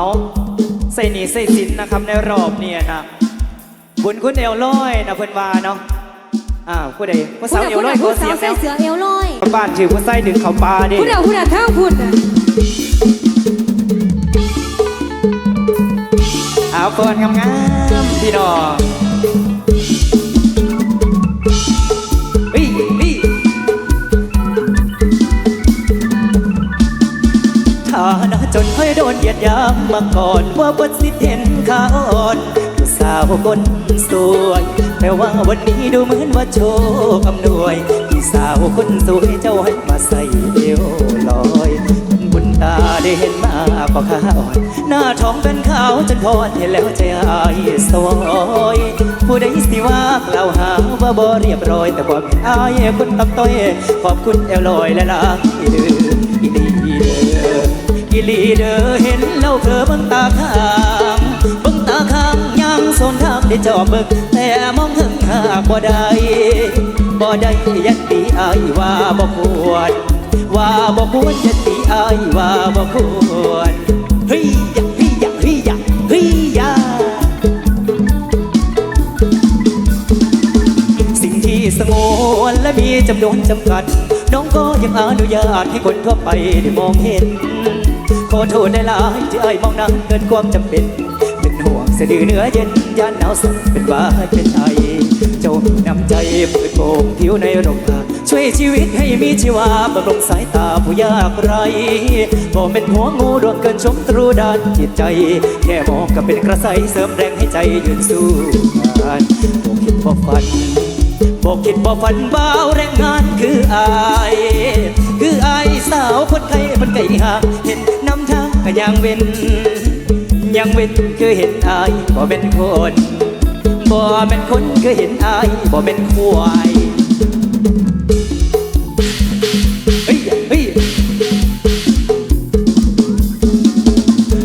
เอาใส่หนีใส่สินนะครับในรอบเนี่ยนะบุญคุณเอวลอยนะเพิ่นว่าเนาะอ้าวผู้ใดผู้สาวเอวลอยขอผู้เสีสาวยงใส่แล้วเสือเอวลอยบ้านชื่อผู้ใส่ดึงเขาปลาดิผู้เดียวผู้เดียวเท่าพูดน่ะเอาเฟิร์นงามๆพี่น้อง นเคยโดนเหยียดยามมาก่อนว่าบทสิทธิ์เห็นขาอ่อนผู้สาวคนสวย แต่ว่าวันนี้ดูเหมือนว่าโชคอำนวยพี่สาวคนสวยเจ้าให้มาใส่เอวลอยบุญตาได้เห็นมากกว่าข้าอ่อนหน้าท้องเป็นขาวจนพอนเห็นแล้วใจอายสวอยผู้ใดสิว่ากล่าวหาว่าบ่เรียบร้อย แต่ความอายคนตับต้อยขอบคุณแอวลอยและลาอีเด้ออีลี ออีลีเดอเห็นแล้วเธอเบังตาข้างเบังตาข้างยังสนทางได้จอบเบิกแต่มองถึงหากบ่ได้บ่ได้ยันตีอายว่าบ่ควรว่าบ่ควรจะตีอายว่าบ่ควรเฮ้ยยะเฮ้ยยะเฮ้ยยะเฮ้ยยะสิ่งที่สงวนและมีจำนวนจำกัด น้องก็ยังอนุญาตให้คนทั่วไปได้มองเห็น ขอโทษได้หลายที่ไอ้มองนานเกินความจำเป็น เป็นห่วงสะดือเนื้อเย็นยานหนาวสั่นเป็นว่าเป็นไอเจ้ามีน้ำใจเปิดโปงผิวในร่มผ้าช่วยชีวิตให้มีชีวาบำรุงสายตาผู้ยากไรบ่เป็นหัวงูดวงเกินชมตรูดานจิตใจ แค่มองก็เป็นกระใสเสริมแรงให้ใจยืนสู้งานบ่คิดบ่ฝันบอกคิดบอกฝันบ่าวแรงงานคืออาย ยังเว้น ยังเว้นคือเห็นอายบ่เป็นคนบ่เป็นคนคือเห็นอายบ่เป็นควายเฮ้ยเฮ้ย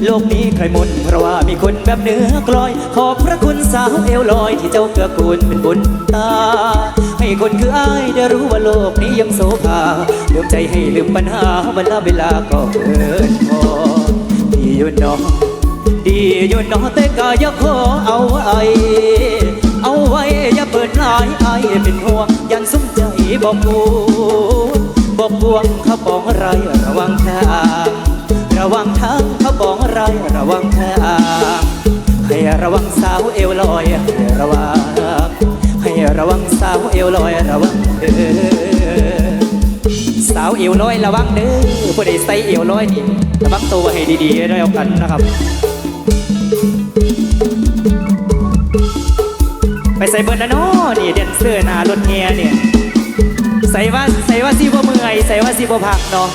โลกนี้ใครหมดเพราะว่ามีคนแบบเนื้อกลอย ขอบพระคุณสาวเอวลอยที่เจ้าเกื้อกูลเป็นบุญตา ให้คนคืออ้ายได้รู้ว่าโลกนี้ยังโสภาลืมใจให้ลืมปัญหาเวลาเวลาก็เกินพอดีอยู่เนอดีอยู่เนอแต่ก็อยากขอเอาไว้เอาไว้อย่าเปิดหลายไอเป็นห่วงยันสมใจบอกกูบอกบวงเขาปองไรระวังทางระวังทางเขาบอกอะไรระวังทางให้ระวังสาว วเอวลอยระวังเด้อสาวเอวลอยระวังเด้อผู้ใดใส่เอวลอยนี่ระวังตัวให้ดีๆด้วยกันนะครับ ไปใส่เบิร์นนะเนาะนี่เดนเซอร์หน้ารถเฮียเนี่ยใส่ว่าใส่ว่าซีบ่เมื่อยใส่ว่าซีบ่พักเนาะ